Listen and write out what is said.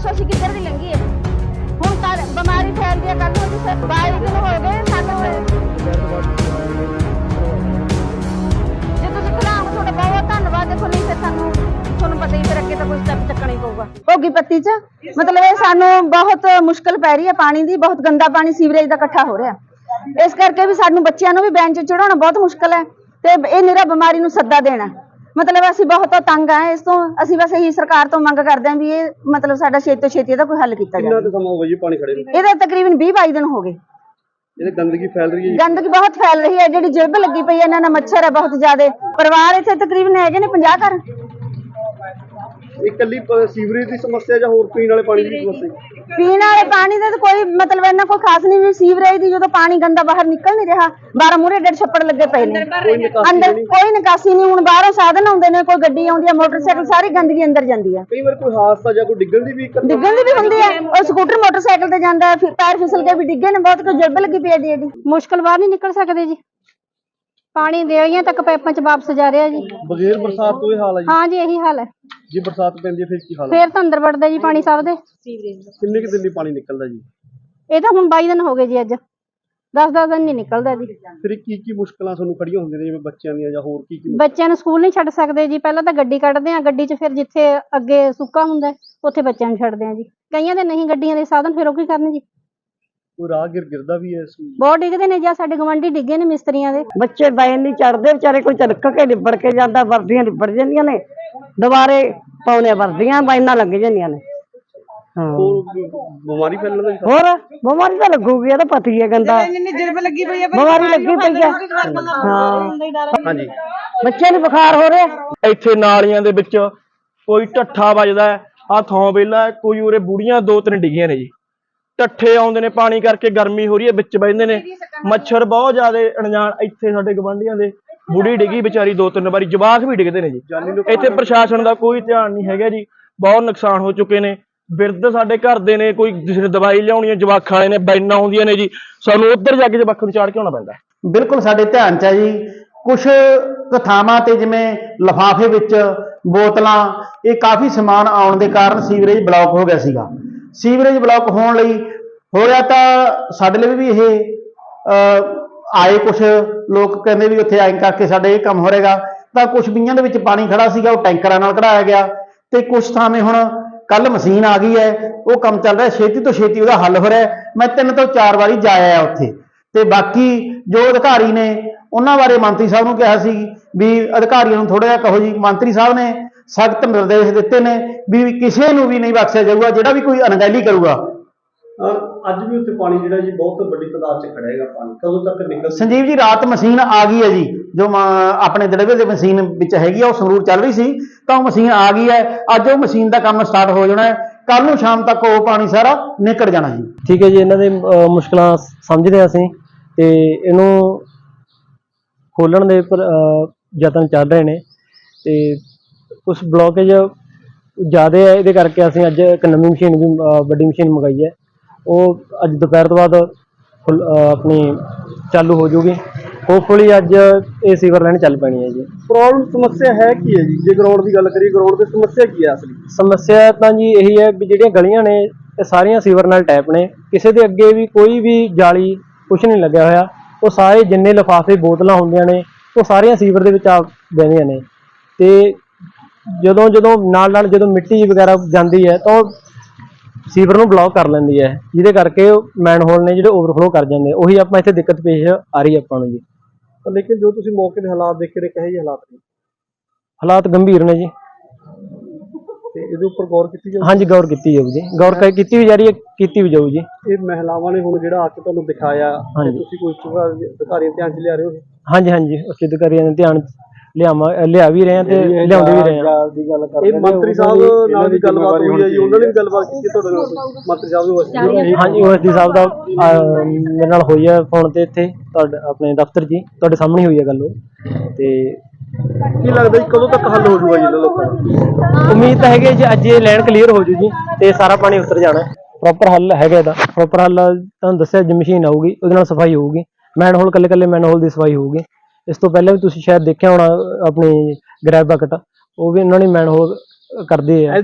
ਦੱਸੋ ਅਸੀਂ ਕਿੱਧਰ ਦੀ ਲੰਘੀਏ? ਹੁਣ ਕੱਲ ਬਿਮਾਰੀ ਫੈਲਦੀ ਹੈ ਕੱਲ ਨੂੰ ਅਸੀਂ 22 ਦਿਨ ਹੋ ਗਏ? ਸਾਨੂੰ ਜੇ ਤੁਸੀਂ ਖਲਾਮ ਤੁਹਾਡਾ ਬਹੁਤ ਧੰਨਵਾਦ। ਦੇਖੋ ਨਹੀਂ ਫਿਰ ਸਾਨੂੰ ਤੁਹਾਨੂੰ ਪਤਾ ਹੀ ਫਿਰ ਅੱਗੇ ਤਾਂ ਕੋਈ ਸਟੈਪ ਚੱਕਣਾ ਹੀ ਪਊਗਾ। ਭੋਗੀ ਪੱਤੀ ਚ? ਮਤਲਬ ਇਹ ਸਾਨੂੰ ਬਹੁਤ ਮੁਸ਼ਕਲ ਪੈ ਰਹੀ ਹੈ ਪਾਣੀ ਦੀ, ਬਹੁਤ ਗੰਦਾ ਪਾਣੀ ਸੀਵਰੇਜ ਦਾ ਇਕੱਠਾ ਹੋ ਰਿਹਾ। ਇਸ ਕਰਕੇ ਵੀ ਸਾਨੂੰ ਬੱਚਿਆਂ ਨੂੰ ਵੀ ਬੈਂਚ ਚੜਾਉਣਾ ਬਹੁਤ ਮੁਸ਼ਕਲ ਹੈ ਤੇ ਇਹ ਨਿਰਾ ਬਿਮਾਰੀ ਨੂੰ ਸੱਦਾ ਦੇਣਾ। ਮਤਲਬ ਅਸੀਂ ਬਹੁਤ ਤੰਗ ਆ ਇਸ ਤੋਂ ਅਸੀਂ ਬਸ ਇਹੀ ਸਰਕਾਰ ਤੋਂ ਮੰਗ ਕਰਦੇ ਹਾਂ ਵੀ ਇਹ ਮਤਲਬ ਸਾਡਾ ਛੇਤੀ ਤੋਂ ਛੇਤੀ ਇਹਦਾ ਕੋਈ ਹੱਲ ਕੀਤਾ ਕਿੰਨਾ ਜਾਵੇ। ਕੁ ਸਮਾਂ ਹੋ ਗਿਆ ਜੀ ਪਾਣੀ ਖੜੇ ਨੂੰ? ਇਹਦਾ ਤਕਰੀਬਨ 20 22 ਦਿਨ ਹੋ ਗਏ। ਇਹਦੇ ਗੰਦਗੀ ਫੈਲ ਰਹੀ ਹੈ ਜੀ। ਗੰਦਗੀ ਬਹੁਤ ਫੈਲ ਰਹੀ ਹੈ ਜਿਹੜੀ ਜਿਲਬ ਲੱਗੀ ਪਈ ਹੈ ਇਹਨਾਂ ਨਾਲ ਮੱਛਰ ਹੈ ਬਹੁਤ ਜ਼ਿਆਦੇ। ਪਰਿਵਾਰ ਇੱਥੇ ਤਕਰੀਬਨ ਹੈਗੇ ਨੇ 50 ਘਰ। ਇਕੱਲੀ ਸੀਵਰੇਜ ਦੀ ਸਮੱਸਿਆ ਜਾਂ ਹੋਰ ਪੀਣ ਵਾਲੇ ਪਾਣੀ ਦੀ ਸਮੱਸਿਆ? ਜੀ? ਪੀਣ ਵਾਲੇ ਪਾਣੀ ਦਾ ਤਾਂ ਕੋਈ ਮਤਲਬ ਇਹਨਾਂ ਕੋਈ ਖਾਸ ਨਹੀਂ ਵੀ ਸੀਵਰੇਜ ਦੀ ਜਦੋਂ ਪਾਣੀ ਗੰਦਾ ਬਾਹਰ ਨਿਕਲ ਨਹੀਂ ਰਿਹਾ ਬਾਰਾਂ ਮੂਰੇ ਡੇਢ ਛੱਪੜ ਲੱਗੇ ਪਏ ਨੇ। ਕੋਈ ਨਿਕਾਸੀ ਅੰਦਰ ਨਹੀਂ। ਕੋਈ ਨਿਕਾਸੀ ਨਹੀਂ ਹੁਣ ਬਾਹਰੋਂ ਸਾਧਨ ਆਉਂਦੇ ਨੇ ਕੋਈ ਗੱਡੀ ਆਉਂਦੀ ਹੈ ਮੋਟਰਸਾਈਕਲ ਸਾਰੀ ਗੰਦਗੀ ਅੰਦਰ ਜਾਂਦੀ ਹੈ ਕਈ ਵਾਰ ਕੋਈ ਹਾਦਸਾ ਜਾਂ ਕੋਈ ਡਿੱਗਣ ਦੀ ਵੀ ਡਿੱਗਣ ਦੀ ਵੀ ਹੁੰਦੀ ਹੈ ਉਹ ਸਕੂਟਰ ਮੋਟਰਸਾਈਕਲ ਤੇ ਜਾਂਦਾ ਫਿਰ ਪੈਰ ਫਿਸਲ ਕੇ ਵੀ ਡਿੱਗੇ ਨੇ ਬਹੁਤ ਕੋਈ ਜਲਬ ਲੱਗੀ ਪਈ ਹੈ ਏਡੀ ਮੁਸ਼ਕਲ ਬਾਹਰ ਨਹੀਂ ਨਿਕਲ ਸਕਦੇ ਜੀ। ਪਾਣੀ ਦੇਲੀਆਂ ਤੱਕ ਪਾਈਪਾਂ 'ਚ ਵਾਪਸ ਜਾ ਰਿਹਾ ਜੀ। ਬਗੈਰ ਬਰਸਾਤ ਤੋਂ ਇਹ ਹਾਲ ਹੈ ਜੀ। ਹਾਂ ਜੀ ਇਹੀ ਹਾਲ ਹੈ। ਜੇ ਬਰਸਾਤ ਪੈਂਦੀ ਹੈ ਫਿਰ ਕੀ ਹਾਲ ਹੈ ਫੇਰ ਤਾਂ ਅੰਦਰ ਵੜਦਾ ਜੀ ਪਾਣੀ ਸਭ ਦੇ। ਕਿੰਨੇ ਕੁ ਦਿਨ ਲਈ ਪਾਣੀ ਨਿਕਲਦਾ ਜੀ? ਇਹ ਤਾਂ ਹੁਣ 22 ਦਿਨ ਹੋ ਗਏ ਜੀ ਅੱਜ। 10-10 ਦਿਨ ਨਹੀਂ ਨਿਕਲਦਾ ਜੀ। ਫਿਰ ਕੀ ਕੀ ਮੁਸ਼ਕਲਾਂ ਤੁਹਾਨੂੰ ਖੜੀਆਂ ਹੁੰਦੀਆਂ ਨੇ ਜਿਵੇਂ ਬੱਚਿਆਂ ਦੀਆਂ ਜਾਂ ਹੋਰ ਕੀ ਕੀ ਬੱਚਿਆਂ ਨੂੰ ਸਕੂਲ ਨਹੀਂ ਛੱਡ ਸਕਦੇ ਜੀ। ਪਹਿਲਾਂ ਤਾਂ ਗੱਡੀ ਕੱਢਦੇ ਆ ਗੱਡੀ 'ਚ ਫਿਰ ਜਿੱਥੇ ਅੱਗੇ ਸੁੱਕਾ ਹੁੰਦਾ ਉੱਥੇ ਬੱਚਿਆਂ ਨੂੰ ਛੱਡਦੇ ਆ ਜੀ। ਕਈਆਂ ਦੇ ਨਹੀਂ ਗੱਡੀਆਂ ਦੇ ਸਾਧਨ ਫਿਰ ਉਹ ਕੀ ਕਰਨ ਜੀ? ਕੋਈ ਰਾਹਗੀਰ ਗਿਰਦਾ ਵੀ ਹੈ ਇਸ ਬਹੁਤ ਡਿੱਗਦੇ ਨੇ ਜਾਂ ਸਾਡੇ ਗਵੰਡੀ ਡਿੱਗੇ ਨੇ ਮਿਸਤਰੀਆਂ ਦੇ? ਬੱਚੇ ਬੈਨ ਨਹੀਂ ਚੜਦੇ ਵਿਚਾਰੇ ਕੋਈ ਤਿਲਕ ਕੇ ਲਿਬੜ ਕੇ ਜਾਂਦਾ ਵਰਦੀਆਂ ਲਿਬੜ ਜਾਂਦੀਆਂ ਨੇ। ਦੁਬਾਰੇ ਪਾਉਣੇ ਵਰਦੀਆਂ ਬਾਈਨਾਂ ਲੱਗ ਜਾਂਦੀਆਂ ਨੇ। ਹਾਂ। ਹੋਰ ਵੀ ਬਿਮਾਰੀ ਫੈਲਣ ਦਾ ਵੀ ਖਤਰਾ- ਹੋਰ ਬਿਮਾਰੀ ਤਾਂ ਲੱਗੂਗੀ ਇਹ ਤਾਂ ਪਤਾ ਹੀ ਹੈ ਗੰਦਾ। ਬਿਮਾਰੀ ਲੱਗੀ ਪਈ ਹੈ। ਹਾਂ। ਹਾਂਜੀ। ਬੱਚੇ ਨੂੰ ਬੁਖਾਰ ਹੋ ਰਿਹਾ। ਇੱਥੇ ਨਾਲੀਆਂ ਦੇ ਵਿੱਚ ਕੋਈ ਢੱਠਾ ਵੱਜਦਾ ਆ ਥੋਂ ਵੇਲਾ ਕੋਈ ਉਰੇ ਬੁੜੀਆਂ ਦੋ ਤਿੰਨ ਡਿੱਗੀਆਂ ਨੇ ਜੀ। ਢੱਠੇ ਆਉਂਦੇ ਨੇ ਪਾਣੀ ਕਰਕੇ ਗਰਮੀ ਹੋ ਰਹੀ ਹੈ ਵਿੱਚ ਬੈਠਦੇ ਨੇ। ਮੱਛਰ ਬਹੁਤ ਜ਼ਿਆਦਾ ਅਣਜਾਣ ਇੱਥੇ ਸਾਡੇ ਗਵਾਂਢੀਆਂ ਦੇ। ਬੁੜੀ ਡਿੱਗੀ ਵਿਚਾਰੀ ਦੋ ਤਿੰਨ ਵਾਰੀ ਜਵਾਕ ਵੀ ਡਿੱਗਦੇ ਨੇ ਜੀ। ਇੱਥੇ ਪ੍ਰਸ਼ਾਸਨ ਦਾ ਕੋਈ ਧਿਆਨ ਨਹੀਂ ਹੈਗਾ ਜੀ। ਬਹੁਤ ਨੁਕਸਾਨ ਹੋ ਚੁੱਕੇ ਨੇ। ਬਿਰਧ ਸਾਡੇ ਘਰ ਦੇ ਨੇ ਕੋਈ ਕਿਸੇ ਨੇ ਦਵਾਈ ਲਿਆਉਣੀ ਹੈ ਜਵਾਕਾਂ ਵਾਲੇ ਨੇ ਬੈਨਾਂ ਆਉਂਦੀਆਂ ਨੇ ਜੀ। ਸਾਨੂੰ ਉੱਧਰ ਜਾ ਕੇ ਜਵਾਕਾਂ ਨੂੰ ਚਾੜ ਕੇ ਆਉਣਾ ਪੈਂਦਾ ਬਿਲਕੁਲ ਸਾਡੇ ਧਿਆਨ ਚ ਹੈ ਜੀ। ਕੁਝ ਕਥਾਵਾਂ ਤੇ ਜਿਵੇਂ ਲਫਾਫੇ ਵਿੱਚ ਬੋਤਲਾਂ ਇਹ ਕਾਫੀ ਸਮਾਨ ਆਉਣ ਦੇ ਕਾਰਨ ਸੀਵਰੇਜ ਬਲੌਕ ਹੋ ਗਿਆ ਸੀਗਾ। ਸੀਵਰੇਜ ਬਲੌਕ ਹੋਣ ਲਈ ਹੋਇਆ ਤਾਂ ਸਾਡੇ ਲਈ ਵੀ ਇਹ ਆਏ ਕੁਝ ਲੋਕ ਕਹਿੰਦੇ ਵੀ ਉੱਥੇ ਐਂ ਕਰਕੇ ਸਾਡੇ ਇਹ ਕੰਮ ਹੋ ਤਾਂ ਕੁਝ ਬੀਆਂ ਦੇ ਵਿੱਚ ਪਾਣੀ ਖੜਾ ਸੀਗਾ, ਉਹ ਟੈਂਕਰਾਂ ਨਾਲ ਕਢਾਇਆ ਗਿਆ। ਤੇ ਕੁਝ ਥਾਵੇਂ ਹੁਣ ਕੱਲ ਮਸ਼ੀਨ ਆ ਗਈ ਹੈ, ਉਹ ਕੰਮ ਚੱਲ ਰਿਹਾ। ਛੇਤੀ ਤੋਂ ਛੇਤੀ ਉਹਦਾ ਹੱਲ ਹੋ ਰਿਹਾ ਮੈਂ ਤਿੰਨ ਤੋਂ ਚਾਰ ਵਾਰੀ ਜਾ ਆਇਆ ਉੱਥੇ। ਤੇ ਬਾਕੀ ਜੋ ਅਧਿਕਾਰੀ ਨੇ, ਉਹਨਾਂ ਬਾਰੇ ਮੰਤਰੀ ਸਾਹਿਬ ਨੂੰ ਕਿਹਾ ਸੀ ਵੀ ਅਧਿਕਾਰੀਆਂ ਨੂੰ ਥੋੜਾ ਜਿਹਾ ਕਹੋ ਜੀ। ਮੰਤਰੀ ਸਾਹਿਬ ਨੇ ਸਖਤ ਨਿਰਦੇਸ਼ ਦਿੱਤੇ ਨੇ ਵੀ ਕਿਸੇ ਨੂੰ ਵੀ ਨਹੀਂ ਬਖਸ਼ਿਆ ਜਾਊਗਾ ਜਿਹੜਾ ਵੀ ਕੋਈ ਅਣਗਹਿਲੀ ਕਰੂਗਾ। ਅੱਜ ਵੀ ਉੱਥੇ ਪਾਣੀ ਜਿਹੜਾ ਜੀ ਬਹੁਤ ਵੱਡੀ ਤਾਦਾਦ 'ਚ ਖੜਾ ਹੈਗਾ ਪਾਣੀ। ਕਦੋਂ ਤੱਕ ਨਿਕਲ? ਸੰਜੀਵ ਜੀ ਰਾਤ ਮਸ਼ੀਨ ਆ ਗਈ ਹੈ ਜੀ। ਜੋ ਆਪਣੇ ਦੜਵੇ ਦੇ ਮਸ਼ੀਨ ਵਿੱਚ ਹੈਗੀ ਆ ਉਹ ਸੰਗਰੂਰ ਚੱਲ ਰਹੀ ਸੀ ਤਾਂ ਉਹ ਮਸ਼ੀਨ ਆ ਗਈ ਹੈ। ਅੱਜ ਉਹ ਮਸ਼ੀਨ ਦਾ ਕੰਮ ਸਟਾਰਟ ਹੋ ਜਾਣਾ ਹੈ। ਕੱਲ ਨੂੰ ਸ਼ਾਮ ਤੱਕ ਉਹ ਪਾਣੀ ਸਾਰਾ ਨਿਕਲ ਜਾਣਾ ਜੀ। ਠੀਕ ਹੈ ਜੀ ਇਹਨਾਂ ਦੇ ਮੁਸ਼ਕਲਾਂ ਸਮਝਦੇ ਹਾਂ ਅਸੀਂ। ਤੇ ਇਹਨੂੰ ਖੋਲਣ ਦੇ ਯਤਨ ਚੱਲ ਰਹੇ ਨੇ। ਤੇ ਕੁਝ ਬਲੋਕੇਜ ਜ਼ਿਆਦਾ ਹੈ ਇਹਦੇ ਕਰਕੇ ਅਸੀਂ ਅੱਜ ਇੱਕ ਨਵੀਂ ਮਸ਼ੀਨ ਵੀ ਵੱਡੀ ਮਸ਼ੀਨ ਮੰਗਾਈ ਹੈ। ਉਹ ਅੱਜ ਦੁਪਹਿਰ ਤੋਂ ਬਾਅਦ ਫੁੱਲ- ਆਪਣੀ ਚਾਲੂ ਹੋ ਜੂਗੀ ਹੋਪਫੁਲੀ ਅੱਜ ਇਹ ਸੀਵਰ ਲਾਈਨ ਚੱਲ ਪੈਣੀ ਹੈ ਜੀ। ਪ੍ਰੋਬਲਮ ਸਮੱਸਿਆ ਹੈ ਕੀ ਹੈ ਜੀ? ਜੇ ਗਰਾਊਂਡ ਦੀ ਗੱਲ ਕਰੀਏ ਗਰਾਊਂਡ ਦੀ ਸਮੱਸਿਆ ਕੀ ਹੈ ਅਸਲੀ? ਸਮੱਸਿਆ ਤਾਂ ਜੀ ਇਹੀ ਹੈ ਵੀ ਜਿਹੜੀਆਂ ਗਲੀਆਂ ਨੇ ਇਹ ਸਾਰੀਆਂ ਸੀਵਰ ਨਾਲ ਟੈਪ ਨੇ। ਕਿਸੇ ਦੇ ਅੱਗੇ ਵੀ ਕੋਈ ਵੀ ਜਾਲੀ ਕੁਝ ਨਹੀਂ ਲੱਗਿਆ ਹੋਇਆ। ਉਹ ਸਾਰੇ ਜਿੰਨੇ ਲਿਫਾਫੇ ਬੋਤਲਾਂ ਹੁੰਦੀਆਂ ਨੇ ਉਹ ਸਾਰੀਆਂ ਸੀਵਰ ਦੇ ਵਿੱਚ ਆ ਬਹਿੰਦੀਆਂ ਨੇ। ਤੇ ਜਦੋਂ ਜਦੋਂ ਨਾਲ ਨਾਲ ਜਦੋਂ ਮਿੱਟੀ ਵਗੈਰਾ ਜਾਂਦੀ ਹੈ ਤਾਂ ਸੀਵਰ ਨੂੰ ਬਲੌਕ ਕਰ ਲੈਂਦੀ ਹੈ। ਜਿਹਦੇ ਕਰਕੇ ਮੈਨਹੋਲ ਨੇ ਜਿਹੜੇ ਓਵਰਫਲੋ ਕਰ ਜਾਂਦੇ ਉਹੀ ਆਪਾਂ ਇੱਥੇ ਦਿੱਕਤ ਪੇਸ਼ ਆ ਰਹੀ ਆਪਾਂ ਨੂੰ ਜੀ। ਲੇਕਿਨ ਜੋ ਤੁਸੀਂ ਮੌਕੇ ਦੇ ਹਾਲਾਤ ਦੇਖੇ ਨੇ ਕਹੇ ਜਿਹੇ ਹਾਲਾਤ ਨੇ? ਹਾਲਾਤ ਗੰਭੀਰ ਨੇ ਜੀ। ਤੇ ਇਹਦੇ ਉੱਪਰ ਗੌਰ ਕੀਤੀ ਜਾਵੇ ਹਾਂਜੀ ਗੌਰ ਕੀਤੀ ਜਾਊ ਜੀ। ਗੌਰ ਕ- ਕੀਤੀ ਵੀ ਜਾ ਰਹੀ ਹੈ ਕੀਤੀ ਵੀ ਜਾਊ ਜੀ। ਇਹ ਮਹਿਲਾਵਾਂ ਨੇ ਹੁਣ ਜਿਹੜਾ ਆ ਕੇ ਤੁਹਾਨੂੰ ਦਿਖਾਇਆ ਤੇ। ਤੁਸੀਂ ਕੋਈ ਅਧਿਕਾਰੀਆਂ ਧਿਆਨ 'ਚ ਲਿਆ ਰਹੇ ਹੋ ਹਾਂਜੀ ਹਾਂਜੀ। ਉੱਚ ਅਧਿਕਾਰੀਆਂ ਦੇ ਧਿਆਨ ਲਿਆਵਾਂ ਲਿਆ ਵੀ ਰਹੇ ਆ ਤੇ ਲਿਆਉਂਦੇ ਵੀ ਰਹੇ ਆ। ਦੀ ਗੱਲ ਇਹ ਮੰਤਰੀ ਸਾਹਿਬ ਨਾਲ ਵੀ ਗੱਲਬਾਤ ਹੋਈ ਹੈ ਜੀ ਉਹਨਾਂ ਨੇ ਵੀ ਗੱਲਬਾਤ ਕੀਤੀ ਹੈ ਤੁਹਾਡੇ ਨਾਲ? ਮੰਤਰੀ ਸਾਹਿਬ ਨੂੰ ਅਸੀਂ ਹਾਂਜੀ ਓਐਸਡੀ ਸਾਹਿਬ ਦਾ ਅਹ, ਮੇਰੇ ਨਾਲ ਹੋਈ ਹੈ ਫੋਨ ਤੇ ਇੱਥੇ ਤੁਹਾਡੇ ਆਪਣੇ ਦਫ਼ਤਰ ਜੀ ਤੁਹਾਡੇ ਸਾਹਮਣੇ ਹੋਈ ਹੈ ਗੱਲ ਉਹ ਤੇ ਕੀ ਲੱਗਦਾ ਜੀ ਕਦੋਂ ਤੱਕ ਹੱਲ ਹੋ ਜਾਊਗਾ ਜੀ ਇਹਨਾਂ ਲੋਕਾਂ ਦਾ? ਉਮੀਦ ਤਾਂ ਹੈਗੀ ਹੈ ਜੀ ਅੱਜ ਇਹ ਲੈਣ ਕਲੀਅਰ ਹੋ ਜੂ ਜੀ ਤੇ ਸਾਰਾ ਪਾਣੀ ਉਤਰ ਜਾਣਾ। ਪ੍ਰੋਪਰ ਹੱਲ ਹੈਗਾ ਇਹਦਾ ਪ੍ਰੋਪਰ ਹੱਲ ਤੁਹਾਨੂੰ ਦੱਸਿਆ ਜੀ ਮਸ਼ੀਨ ਆਊਗੀ ਉਹਦੇ ਨਾਲ ਸਫ਼ਾਈ ਹੋਊਗੀ ਮੈਨਹੋਲ ਕੱਲੇ ਕੱਲੇ ਮੈਨਹੋਲ ਦੀ ਸਫ਼ਾਈ ਹੋਊਗੀ। ਇਸ ਤੋਂ ਪਹਿਲਾਂ ਵੀ ਤੁਸੀਂ ਸ਼ਾਇਦ ਦੇਖਿਆ ਹੋਣਾ ਆਪਣੀ ਗ੍ਰੈਬ ਬਕਟ ਉਹ ਵੀ ਉਹਨਾਂ ਨੇ ਮੈਨ ਹੋ ਕਰਦੇ ਆ